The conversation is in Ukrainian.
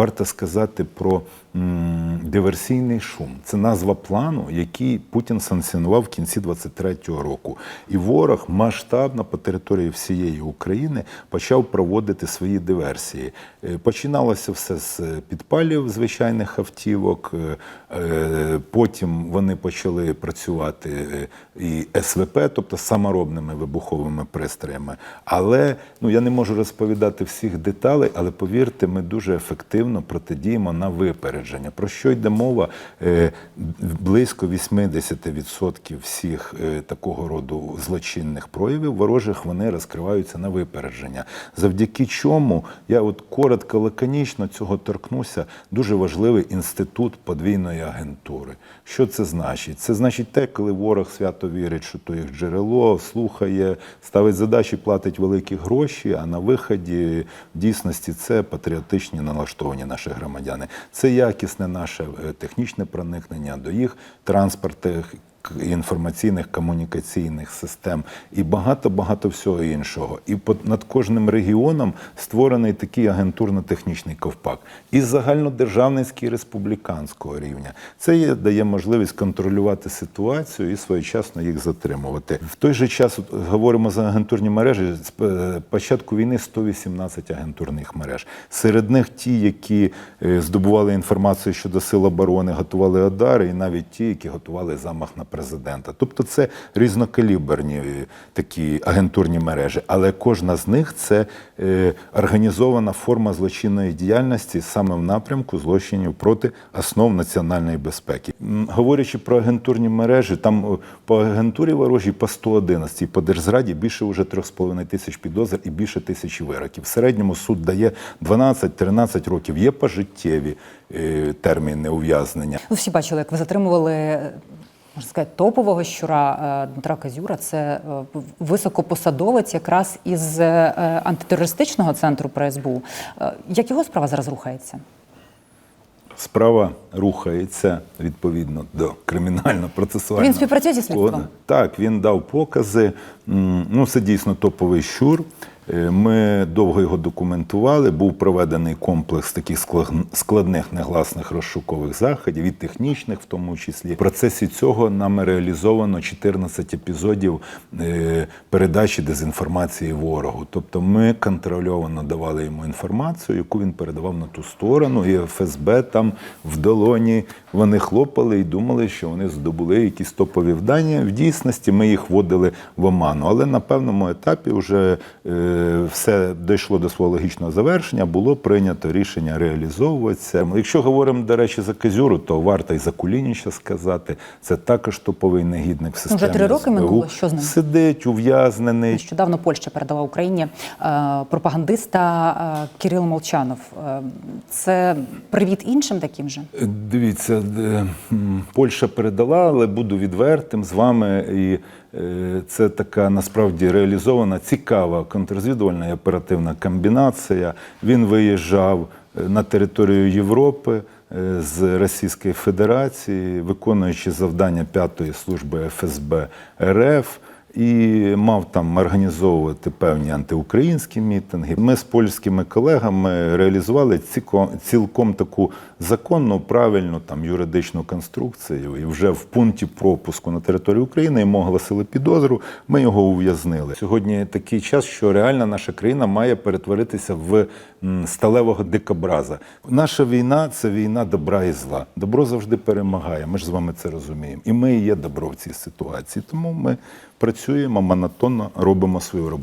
варто сказати про диверсійний шум. Це назва плану, який Путін санкціонував в кінці 23-го року. І ворог масштабно по території всієї України почав проводити свої диверсії. Е, Починалося все з підпалів звичайних автівок. е, е, Потім вони почали працювати е, і СВП, тобто саморобними вибуховими пристроями. Але ну я не можу розповідати всіх деталей, але повірте, ми дуже ефективно протидіємо на випередження. Про що йде мова? Е, Близько 80% всіх е, такого роду злочинних проявів ворожих вони розкриваються на випередження. Завдяки чому я от коротко, лаконічно цього торкнуся. Дуже важливий інститут подвійної агентури. Що це значить? Це значить те, коли ворог свято вірить, що то їх джерело, слухає, ставить задачі, платить великі гроші. А на виході в дійсності це патріотичні налаштовані наші громадяни. Це якісне наше е, технічне проникнення до їх транспортних к- інформаційних комунікаційних систем і багато багато всього іншого. І над кожним регіоном створений такий агентурно-технічний ковпак і загальнодержавницький республіканського рівня. Це є, дає можливість контролювати ситуацію і своєчасно їх затримувати. В той же час от, говоримо за агентурні мережі. З е, початку війни 118 агентурних мереж. Серед них ті, які е, здобували інформацію щодо сил оборони, готували удари, і навіть ті, які готували замах на президента. Тобто це різнокаліберні е, такі агентурні мережі, але кожна з них це е, організована форма злочинної діяльності саме в напрямку злочинів проти основ національної безпеки. Говорячи про агентурні мережі, там по агентурі ворожій по 111, по держзраді більше вже 3,5 тисяч підозр і більше тисячі вироків. В середньому суд дає 12-13 років. Є пожиттєві е, терміни ув'язнення. Ну, всі бачили, як ви затримували. Можна сказати, топового щура е, Дмитра Казюра це е, високопосадовець якраз із е, антитерористичного центру при СБУ. Як його справа зараз рухається? Справа рухається відповідно до кримінально-процесуального. Він співпрацює зі слідством? Так, він дав покази. Ну, це дійсно топовий щур. Е, Ми довго його документували. Був проведений комплекс таких складних негласних розшукових заходів, і технічних, в тому числі. В процесі цього нами реалізовано 14 епізодів е, передачі дезінформації ворогу. Тобто ми контрольовано давали йому інформацію, яку він передавав на ту сторону, і ФСБ там в долоні вони хлопали і думали, що вони здобули якісь топові вдання. В дійсності ми їх вводили в оману. Але на певному етапі вже е, все дійшло до свого логічного завершення, було прийнято рішення реалізовуватися. Якщо говоримо, до речі, за Козюру, то варто і за Кулініча сказати. Це також топовий негідник в системі вже три роки СБУ. минуло. Що з ним? Сидить, ув'язнений. Нещодавно Польща передала Україні е, пропагандиста е, Кирил Молчанов. Це привіт іншим таким же? Дивіться, Польща передала, але буду відвертим з вами. І це така насправді реалізована цікава контррозвідувальна і оперативна комбінація. Він виїжджав е, на територію Європи е, з Російської Федерації, виконуючи завдання п'ятої служби ФСБ РФ. І мав там організовувати певні антиукраїнські мітинги. Ми з польськими колегами реалізували цілком таку законну, правильну там юридичну конструкцію. І вже в пункті пропуску на територію України йому оголосили підозру. Ми його ув'язнили. Сьогодні такий час, що реально наша країна має перетворитися в сталевого дикобраза. Наша війна це війна добра і зла. Добро завжди перемагає. Ми ж з вами це розуміємо. І ми є добро в цій ситуації. Тому ми працюємо монотонно, робимо свою роботу.